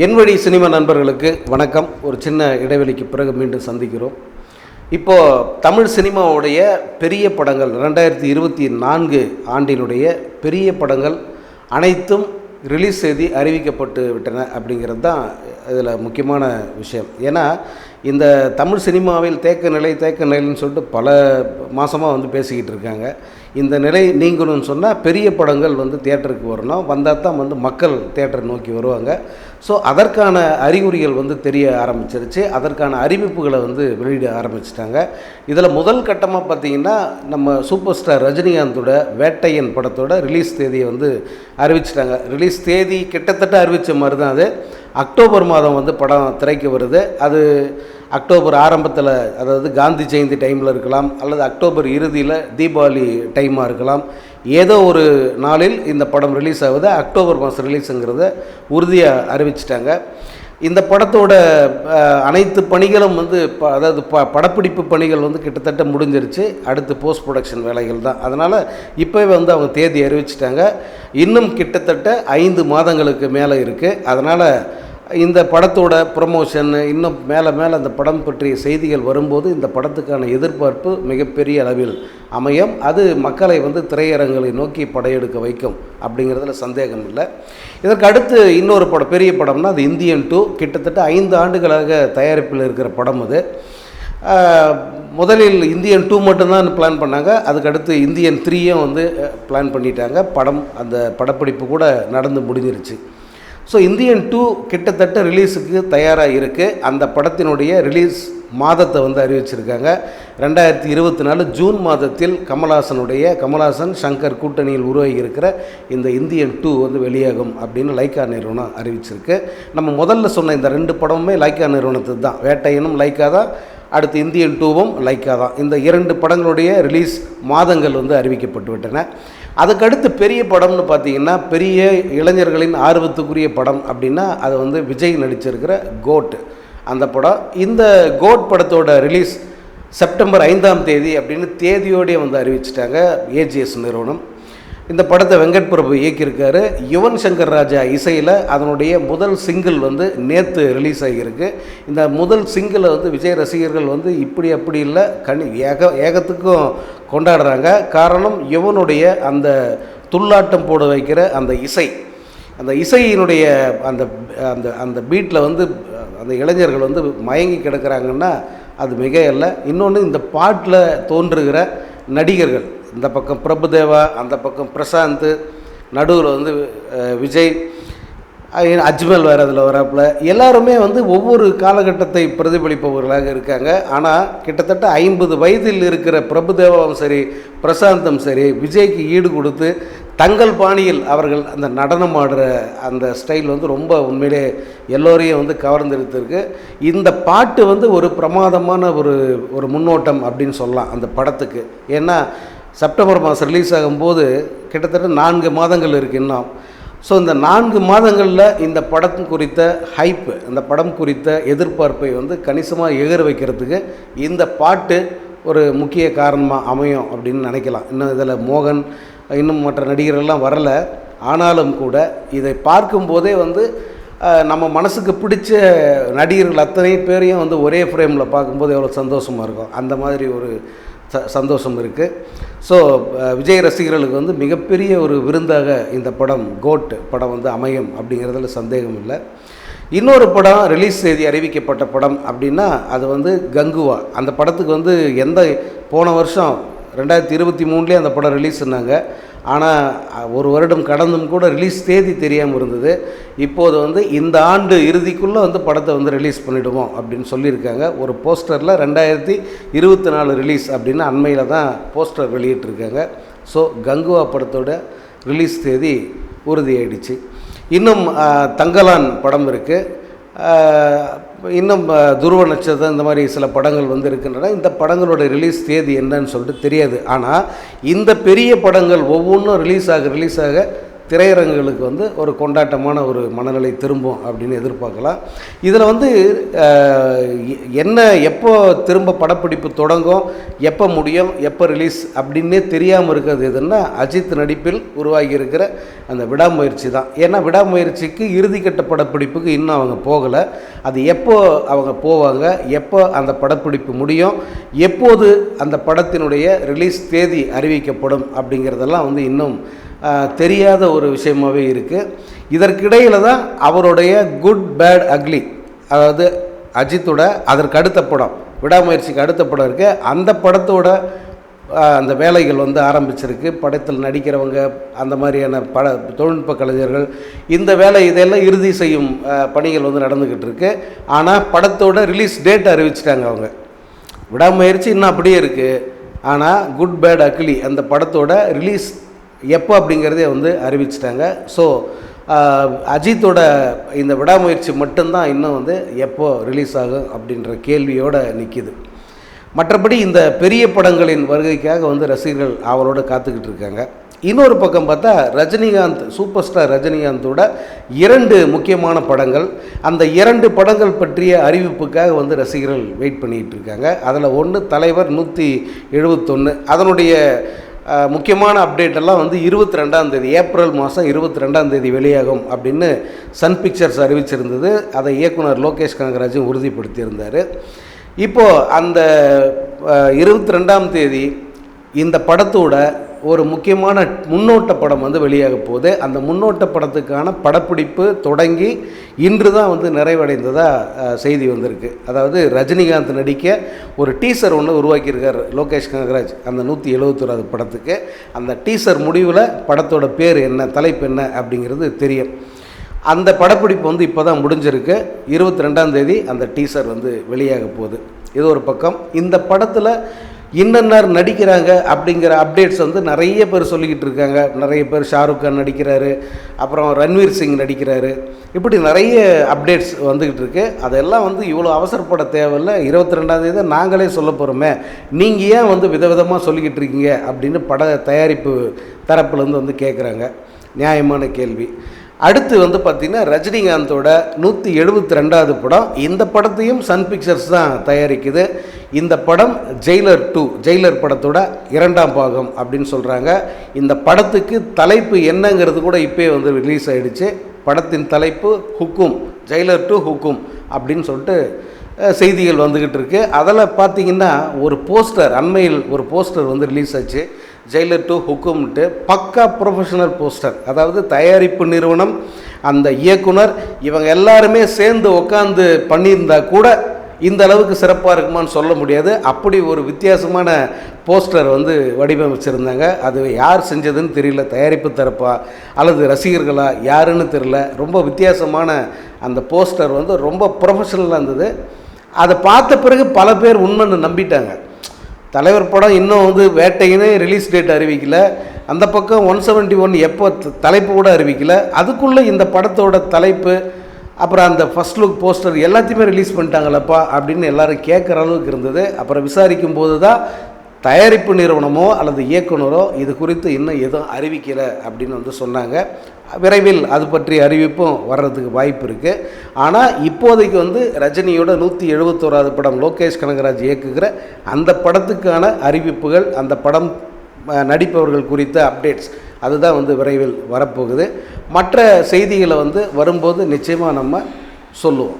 என் வழி சினிமா நண்பர்களுக்கு வணக்கம். ஒரு சின்ன இடைவெளிக்கு பிறகு மீண்டும் சந்திக்கிறோம். இப்போது தமிழ் சினிமாவுடைய பெரிய படங்கள் ரெண்டாயிரத்தி இருபத்தி நான்கு ஆண்டினுடைய பெரிய படங்கள் அனைத்தும் ரிலீஸ் செய்தி அறிவிக்கப்பட்டு விட்டன அப்படிங்கிறது தான் இதில் முக்கியமான விஷயம். ஏன்னா இந்த தமிழ் சினிமாவில் தேக்க நிலை தேக்க நிலைன்னு சொல்லிட்டு பல மாதமாக வந்து பேசிக்கிட்டு இருக்காங்க. இந்த நிலை நீங்கணும்னு சொன்னால் பெரிய படங்கள் வந்து தேட்டருக்கு வரணும். வந்தால் தான் வந்து மக்கள் தேட்டர் நோக்கி வருவாங்க. ஸோ அதற்கான அறிகுறிகள் வந்து தெரிய ஆரம்பிச்சிருச்சு. அதற்கான அறிவிப்புகளை வந்து வெளியிட ஆரம்பிச்சிட்டாங்க. இதில் முதல் கட்டமாக பார்த்தீங்கன்னா நம்ம சூப்பர் ஸ்டார் ரஜினிகாந்தோட வேட்டையன் படத்தோட ரிலீஸ் தேதியை வந்து அறிவிச்சிட்டாங்க. ரிலீஸ் தேதி கிட்டத்தட்ட அறிவித்த மாதிரி தான் அது. அக்டோபர் மாதம் வந்து படம் திரைக்கு வருது. அது அக்டோபர் ஆரம்பத்தில் அதாவது காந்தி ஜெயந்தி டைமில் இருக்கலாம் அல்லது அக்டோபர் இறுதியில் தீபாவளி டைமாக இருக்கலாம். ஏதோ ஒரு நாளில் இந்த படம் ரிலீஸ் ஆகுது. அக்டோபர் மாதம் ரிலீஸுங்கிறத உறுதியாக அறிவிச்சிட்டாங்க. இந்த படத்தோட அனைத்து பணிகளும் வந்து ப அதாவது ப படப்பிடிப்பு பணிகள் வந்து கிட்டத்தட்ட முடிஞ்சிருச்சு. அடுத்து போஸ்ட் ப்ரொடக்ஷன் வேலைகள் தான். அதனால் இப்போவே வந்து அவங்க தேதி அறிவிச்சிட்டாங்க. இன்னும் கிட்டத்தட்ட ஐந்து மாதங்களுக்கு மேலே இருக்குது அதனால் இந்த படத்தோட ப்ரொமோஷன் இன்னும் மேலே மேலே அந்த படம் பற்றிய செய்திகள் வரும்போது இந்த படத்துக்கான எதிர்பார்ப்பு மிகப்பெரிய அளவில் அமையும். அது மக்களை வந்து திரையரங்களை நோக்கி படையெடுக்க வைக்கும் அப்படிங்கிறதுல சந்தேகம் இல்லை. இதற்கு அடுத்து இன்னொரு படம் பெரிய படம்னா அது இந்தியன் டூ. கிட்டத்தட்ட ஐந்து ஆண்டுகளாக தயாரிப்பில் இருக்கிற படம் அது. முதலில் இந்தியன் டூ மட்டும்தான் பிளான் பண்ணாங்க. அதுக்கடுத்து இந்தியன் த்ரீயும் வந்து பிளான் பண்ணிட்டாங்க. படம் அந்த படப்பிடிப்பு கூட நடந்து முடிஞ்சிருச்சு. ஸோ இந்தியன் டூ கிட்டத்தட்ட ரிலீஸுக்கு தயாராக இருக்குது அந்த படத்தினுடைய ரிலீஸ் மாதத்தை வந்து அறிவிச்சிருக்காங்க. ரெண்டாயிரத்தி இருபத்தி நாலு ஜூன் மாதத்தில் கமல்ஹாசனுடைய கமல்ஹாசன் சங்கர் கூட்டணியில் உருவாகி இருக்கிற இந்த இந்தியன் டூ வந்து வெளியாகும் அப்படின்னு லைக்கா நிறுவனம் அறிவிச்சிருக்கு. நம்ம முதல்ல சொன்ன இந்த ரெண்டு படமுமே லைக்கா நிறுவனத்துக்கு தான். வேட்டையனும் லைக்கா தான். அடுத்து இந்தியன் டூவும் லைக்கா தான். இந்த இரண்டு படங்களுடைய ரிலீஸ் மாதங்கள் வந்து அறிவிக்கப்பட்டு விட்டன அதுக்கடுத்து பெரிய படம்னு பார்த்தீங்கன்னா பெரிய இளைஞர்களின் ஆர்வத்துக்குரிய படம் அப்படின்னா அது வந்து விஜய் நடிச்சிருக்கிற கோட். அந்த படம். இந்த கோட் படத்தோட ரிலீஸ் செப்டம்பர் ஐந்தாம் தேதி அப்படின்னு தேதியோடய வந்து அறிவிச்சிட்டாங்க ஏஜிஎஸ் நிறுவனம். இந்த படத்தை வெங்கட் பிரபு இயக்கியிருக்காரு. யுவன் சங்கர் ராஜா இசையில் அதனுடைய முதல் சிங்கிள் வந்து நேற்று ரிலீஸ் ஆகியிருக்கு. இந்த முதல் சிங்கிளை வந்து விஜய் ரசிகர்கள் வந்து இப்படி அப்படி இல்லை கனி ஏக ஏகத்துக்கும் கொண்டாடுறாங்க. காரணம் யுவனுடைய அந்த துள்ளாட்டம் போட வைக்கிற அந்த இசை. அந்த இசையினுடைய அந்த அந்த அந்த பீட்டில் வந்து அந்த இளைஞர்கள் வந்து மயங்கி கிடக்கிறாங்கன்னா அது மிக இல்லை இன்னொன்று இந்த பாட்டில் தோன்றுகிற நடிகர்கள். இந்த பக்கம் பிரபுதேவா அந்த பக்கம் பிரசாந்த் நடுவில் வந்து விஜய் அஜ்மல் வேறு அதில் வராப்புல. எல்லாருமே வந்து ஒவ்வொரு காலகட்டத்தை பிரதிபலிப்பவர்களாக இருக்காங்க. ஆனால் கிட்டத்தட்ட ஐம்பது வயதில் இருக்கிற பிரபுதேவாவும் சரி பிரசாந்தும் சரி விஜய்க்கு ஈடு கொடுத்து தங்கள் பாணியில் அவர்கள் அந்த நடனம் ஆடுற அந்த ஸ்டைல் வந்து ரொம்ப உண்மையிலே எல்லோரையும் வந்து கவர்ந்தெடுத்திருக்கு. இந்த பாட்டு வந்து ஒரு பிரமாதமான ஒரு ஒரு முன்னோட்டம் அப்படின்னு சொல்லலாம் அந்த படத்துக்கு. ஏன்னா செப்டம்பர் மாதம் ரிலீஸ் ஆகும்போது கிட்டத்தட்ட நான்கு மாதங்கள் இருக்குது இன்னும். ஸோ இந்த நான்கு மாதங்களில் இந்த படம் குறித்த ஹைப்பு இந்த படம் குறித்த எதிர்பார்ப்பை வந்து கணிசமாக எகிர வைக்கிறதுக்கு இந்த பாட்டு ஒரு முக்கிய காரணமாக அமையும் அப்படின்னு நினைக்கலாம். இன்னும் இதில் மோகன் இன்னும் மற்ற நடிகர்கள்லாம் வரலை. ஆனாலும் கூட இதை பார்க்கும்போதே வந்து நம்ம மனசுக்கு பிடிச்ச நடிகர்கள் அத்தனை பேரையும் வந்து ஒரே ஃப்ரேமில் பார்க்கும்போது எவ்வளோ சந்தோஷமாக இருக்கும். அந்த மாதிரி ஒரு ச சந்தோஷம் இருக்குது ஸோ விஜய் ரசிகர்களுக்கு வந்து மிகப்பெரிய ஒரு விருந்தாக இந்த படம் கோட் படம் வந்து அமையும் அப்படிங்கிறதுல சந்தேகம் இல்லை. இன்னொரு படம் ரிலீஸ் செய்தி அறிவிக்கப்பட்ட படம் அப்படின்னா அது வந்து கங்குவா. அந்த படத்துக்கு வந்து எந்த போன வருஷம் ரெண்டாயிரத்தி இருபத்தி மூணுலேயே அந்த படம் ரிலீஸ் பண்ணாங்க ஆனால் ஒரு வருடம் கடந்தும் கூட ரிலீஸ் தேதி தெரியாமல் இருந்தது. இப்போது வந்து இந்த ஆண்டு இறுதிக்குள்ளே வந்து படத்தை வந்து ரிலீஸ் பண்ணிவிடுவோம் அப்படின்னு சொல்லியிருக்காங்க. ஒரு போஸ்டரில் ரெண்டாயிரத்தி இருபத்தி நாலு ரிலீஸ் அப்படின்னு அண்மையில் தான் போஸ்டர் வெளியிட்டிருக்காங்க. ஸோ கங்குவா படத்தோட ரிலீஸ் தேதி உறுதியாயிடுச்சு. இன்னும் தங்கலான் படம் இருக்குது இன்னும் துருவ நட்சத்திரம் இந்த மாதிரி சில படங்கள் வந்து இருக்கின்றன இந்த படங்களோட ரிலீஸ் தேதி என்னன்னு சொல்லிட்டு தெரியாது. ஆனால் இந்த பெரிய படங்கள் ஒவ்வொன்றும் ரிலீஸ் ஆக ரிலீஸ் ஆக திரையரங்குகளுக்கு வந்து ஒரு கொண்டாட்டமான ஒரு மனநிலை திரும்பும் அப்படின்னு எதிர்பார்க்கலாம். இதில் வந்து எ- என்ன எப்போ திரும்ப படப்பிடிப்பு தொடங்கும் எப்போ முடியும் எப்போ ரிலீஸ் அப்படின்னே தெரியாமல் இருக்கிறது எதுன்னா அஜித் நடிப்பில் உருவாகி இருக்கிற அந்த விடாமுயற்சி தான். ஏன்னா விடாமுயற்சிக்கு இறுதிக்கட்ட படப்பிடிப்புக்கு இன்னும் அவங்க போகலை. அது எப்போ அவங்க போவாங்க எப்போ அந்த படப்பிடிப்பு முடியும் எப்போது அந்த படத்தினுடைய ரிலீஸ் தேதி அறிவிக்கப்படும் அப்படிங்கிறதெல்லாம் வந்து இன்னும் தெரியாத ஒரு விஷயமாகவே இருக்குது இதற்கிடையில் தான் அவருடைய குட் பேட் அக்லி அதாவது அஜித்தோட அதற்கு அடுத்த படம் விடாமுயற்சிக்கு அடுத்த படம் இருக்குது அந்த படத்தோட அந்த வேலைகள் வந்து ஆரம்பிச்சிருக்கு. படத்தில் நடிக்கிறவங்க அந்த மாதிரியான பட தொழில்நுட்ப கலைஞர்கள் இந்த வேலை இதெல்லாம் இறுதி செய்யும் பணிகள் வந்து நடந்துக்கிட்டு இருக்கு. ஆனால் படத்தோட ரிலீஸ் டேட் அறிவிச்சிட்டாங்க அவங்க. விடாமுயற்சி இன்னும் அப்படியே இருக்குது ஆனால் குட் பேட் அக்லி அந்த படத்தோட ரிலீஸ் எப்போ அப்படிங்கிறதே வந்து அறிவிச்சிட்டாங்க. ஸோ அஜித்தோட இந்த விடாமுயற்சி மட்டும்தான் இன்னும் வந்து எப்போ ரிலீஸ் ஆகும் அப்படின்ற கேள்வியோடு நிற்கிது மற்றபடி இந்த பெரிய படங்களின் வருகைக்காக வந்து ரசிகர்கள் அவளோட காத்துக்கிட்டு இருக்காங்க. இன்னொரு பக்கம் பார்த்தா ரஜினிகாந்த் சூப்பர் ஸ்டார் ரஜினிகாந்தோட இரண்டு முக்கியமான படங்கள். அந்த இரண்டு படங்கள் பற்றிய அறிவிப்புக்காக வந்து ரசிகர்கள் வெயிட் பண்ணிகிட்டு இருக்காங்க. அதில் ஒன்று தலைவர் நூற்றி எழுபத்தொன்று அதனுடைய முக்கியமான அப்டேட் எல்லாம் வந்து இருபத்தி ரெண்டாம் தேதி ஏப்ரல் மாதம் இருபத்தி ரெண்டாம் தேதி வெளியாகும் அப்படின்னு சன் பிக்சர்ஸ் அறிவிச்சிருந்தது. அதை இயக்குனர் லோகேஷ் கனகராஜும் உறுதிப்படுத்தியிருந்தார். இப்போது அந்த இருபத்தி ரெண்டாம் தேதி இந்த படத்தோட ஒரு முக்கியமான முன்னோட்ட படம் வந்து வெளியாக போகுது. அந்த முன்னோட்ட படத்துக்கான படப்பிடிப்பு தொடங்கி இன்று தான் வந்து நிறைவடைந்ததாக செய்தி வந்திருக்கு. அதாவது ரஜினிகாந்த் நடிக்க ஒரு டீசர் ஒன்று உருவாக்கியிருக்கார் லோகேஷ் கனகராஜ் அந்த நூற்றி எழுபத்தோராது படத்துக்கு. அந்த டீசர் முடிவில் படத்தோட பேர் என்ன தலைப்பு என்ன அப்படிங்கிறது தெரியும். அந்த படப்பிடிப்பு வந்து இப்போ தான் முடிஞ்சிருக்கு. இருபத்தி ரெண்டாம் தேதி அந்த டீசர் வந்து வெளியாக போகுது. இது ஒரு பக்கம். இந்த படத்தில் இன்னன்னார் நடிக்கிறாங்க அப்படிங்கிற அப்டேட்ஸ் வந்து நிறைய பேர் சொல்லிக்கிட்டு இருக்காங்க. நிறைய பேர் ஷாருக் கான் நடிக்கிறாரு அப்புறம் ரன்வீர் சிங் நடிக்கிறாரு. இப்படி நிறைய அப்டேட்ஸ் வந்துக்கிட்டு இருக்கு. அதெல்லாம் வந்து இவ்வளோ அவசரப்பட தேவையில்ல. இருபத்தி ரெண்டாம் தேதி நாங்களே சொல்ல போகிறோமே நீங்கள் ஏன் வந்து விதவிதமாக சொல்லிக்கிட்டு இருக்கீங்க அப்படின்னு பட தயாரிப்பு தரப்புலேருந்து வந்து கேட்குறாங்க நியாயமான கேள்வி. அடுத்து வந்து பார்த்திங்கன்னா ரஜினிகாந்தோட நூற்றி எழுபத்தி ரெண்டாவது படம். இந்த படத்தையும் சன் பிக்சர்ஸ் தான் தயாரிக்குது. இந்த படம் ஜெயிலர் டூ ஜெயிலர் படத்தோட இரண்டாம் பாகம் அப்படின்னு சொல்கிறாங்க இந்த படத்துக்கு தலைப்பு என்னங்கிறது கூட இப்போயே வந்து ரிலீஸ் ஆகிடுச்சு படத்தின் தலைப்பு ஹுக்கும் ஜெயிலர் டூ ஹுக்கும் அப்படின்னு சொல்லிட்டு செய்திகள் வந்துக்கிட்டு இருக்கு. அதில் பார்த்தீங்கன்னா ஒரு போஸ்டர் அண்மையில் ஒரு போஸ்டர் வந்து ரிலீஸ் ஆச்சு. ஜெயிலர் டு ஹுக்கும்ட்டு பக்கா ப்ரொஃபஷனல் போஸ்டர் அதாவது தயாரிப்பு நிறுவனம் அந்த இயக்குனர் இவங்க எல்லாருமே சேர்ந்து உட்காந்து பண்ணியிருந்தா கூட இந்த அளவுக்கு சிறப்பாக இருக்குமான்னு சொல்ல முடியாது. அப்படி ஒரு வித்தியாசமான போஸ்டர் வந்து வடிவமைச்சிருந்தாங்க. அது யார் செஞ்சதுன்னு தெரியல. தயாரிப்பு தரப்பா அல்லது ரசிகர்களா யாருன்னு தெரியல. ரொம்ப வித்தியாசமான அந்த போஸ்டர் வந்து ரொம்ப ப்ரொஃபஷனலாக இருந்தது. அதை பார்த்த பிறகு பல பேர் உண்மைன்னு நம்பிட்டாங்க. தலைவர் படம் இன்னும் வந்து வேட்டையினே ரிலீஸ் டேட் அறிவிக்கல. அந்த பக்கம் ஒன் செவன்ட்டி ஒன் எப்போ தலைப்பு கூட அறிவிக்கல. அதுக்குள்ளே இந்த படத்தோட தலைப்பு அப்புறம் அந்த ஃபர்ஸ்ட் லுக் போஸ்டர் எல்லாத்தையுமே ரிலீஸ் பண்ணிட்டாங்களப்பா அப்படின்னு எல்லோரும் கேட்குற அளவுக்கு இருந்தது. அப்புறம் விசாரிக்கும் போது தான் தயாரிப்பு நிறுவனமோ அல்லது இயக்குனரோ இது குறித்து இன்னும் எதுவும் அறிவிக்கலை அப்படின்னு வந்து சொன்னாங்க. விரைவில் அது பற்றிய அறிவிப்பும் வர்றதுக்கு வாய்ப்பு இருக்குது ஆனால் இப்போதைக்கு வந்து ரஜினியோட நூற்றி எழுபத்தோராது படம் லோகேஷ் கனகராஜ் இயக்குகிற அந்த படத்துக்கான அறிவிப்புகள் அந்த படம் நடிப்பவர்கள் குறித்த அப்டேட்ஸ் அதுதான் வந்து விரைவில் வரப்போகுது. மற்ற செய்திகளை வந்து வரும்போது நிச்சயமாக நம்ம சொல்லுவோம்.